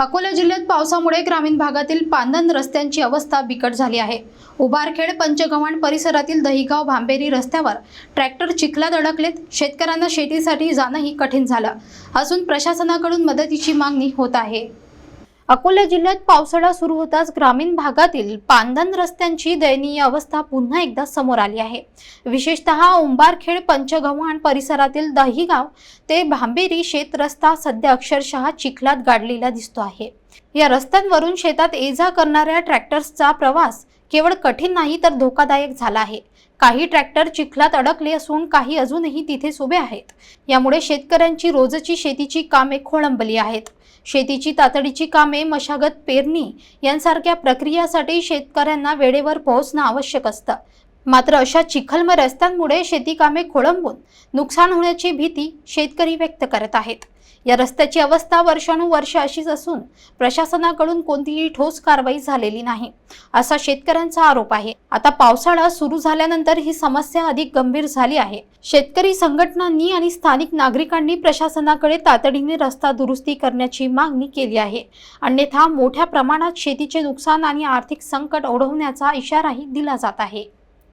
अकोला जिल्ह्यात पावसामुळे ग्रामीण भागातील पांदन रस्त्यांची अवस्था बिकट झाली आहे. उबारखेड पंचगव्हाण परिसरातील दहिगाव भांबेरी रस्त्यावर ट्रॅक्टर चिखलात अडकलेत. शेतकऱ्यांना शेतीसाठी जाणंही कठीण झालं. असून प्रशासनाकडून मदतीची मागणी होत आहे. अकोला जिल्ह्यात पावसाळा सुरू होताच ग्रामीण भागातील पांधन रस्त्यांची दयनीय अवस्था पुन्हा एकदा समोर आली आहे. विशेषतः उंबारखेड पंचगव्हाण परिसरातील दहिगाव ते भांबेरी शेत रस्ता सध्या अक्षरशः चिखलात गाडलेला दिसतो आहे. या रस्त्यांवरून शेतात ये जा करणाऱ्या ट्रॅक्टर्सचा प्रवास केवळ कठीण नाही तर धोकादायक झाला आहे. काही ट्रॅक्टर चिखलात अडकले असून काही अजूनही तिथेच उभे आहेत. यामुळे शेतकऱ्यांची रोजची शेतीची कामे खोळंबली आहेत. शेतीची तातडीची कामे मशागत पेरणी यांसारख्या प्रक्रियासाठी शेतकऱ्यांना वेळेवर पोहोचणं आवश्यक असतं. मात्र अशा चिखलमय रस्त्यांमुळे शेती कामे खोळंबून नुकसान होण्याची भीती शेतकरी व्यक्त करत आहेत. या रस्त्याची अवस्था वर्षानुवर्ष अशीच असून प्रशासनाकडून कोणतीही ठोस कारवाई झालेली नाही असा शेतकऱ्यांचा आरोप आहे. आता पावसाळा सुरू झाल्यानंतर ही समस्या अधिक गंभीर झाली आहे. शेतकरी संघटनांनी आणि स्थानिक नागरिकांनी प्रशासनाकडे तातडीने रस्ता दुरुस्ती करण्याची मागणी केली आहे. अन्यथा मोठ्या प्रमाणात शेतीचे नुकसान आणि आर्थिक संकट ओढवण्याचा इशाराही दिला जात आहे.